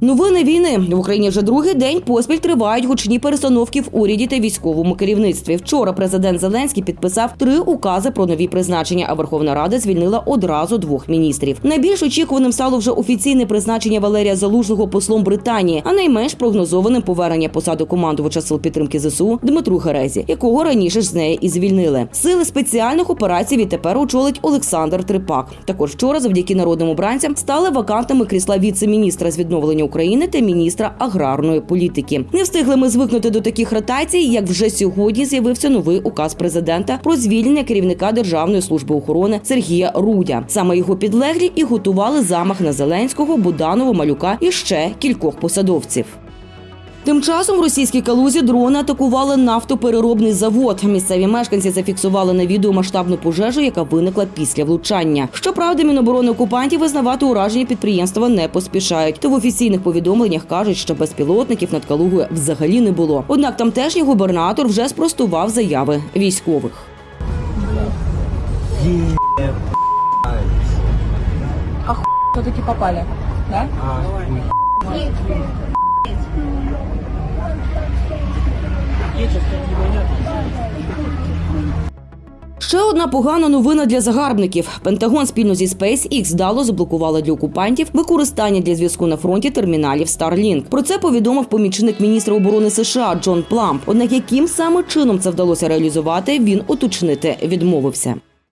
Новини війни в Україні вже другий день поспіль тривають гучні перестановки в уряді та військовому керівництві. Вчора президент Зеленський підписав три укази про нові призначення. А Верховна Рада звільнила одразу двох міністрів. Найбільш очікуваним стало вже офіційне призначення Валерія Залужного послом Британії, а найменш прогнозованим повернення посади командувача сил підтримки ЗСУ Дмитру Герезі, якого раніше ж з неї і звільнили. Сили спеціальних операцій відтепер очолить Олександр Трипак. Також вчора, завдяки народним обранцям, стали вакантами крісла віце-міністра з відновлення України та міністра аграрної політики. Не встигли ми звикнути до таких ротацій, як вже сьогодні з'явився новий указ президента про звільнення керівника Державної служби охорони Сергія Рудя. Саме його підлеглі і готували замах на Зеленського, Буданова, Малюка і ще кількох посадовців. Тим часом в російській калузі дрони атакували нафтопереробний завод. Місцеві мешканці зафіксували на відео масштабну пожежу, яка виникла після влучання. Щоправда, міноборони окупантів визнавати ураження підприємства не поспішають. То в офіційних повідомленнях кажуть, що безпілотників над Калугою взагалі не було. Однак тамтешній губернатор вже спростував заяви військових. все-таки попали, да? Ще одна погана новина для загарбників. Пентагон спільно зі SpaceX дало заблокували для окупантів використання для зв'язку на фронті терміналів Starlink. Про це повідомив помічник міністра оборони США Джон Пламп. Однак яким саме чином це вдалося реалізувати, він уточнити відмовився.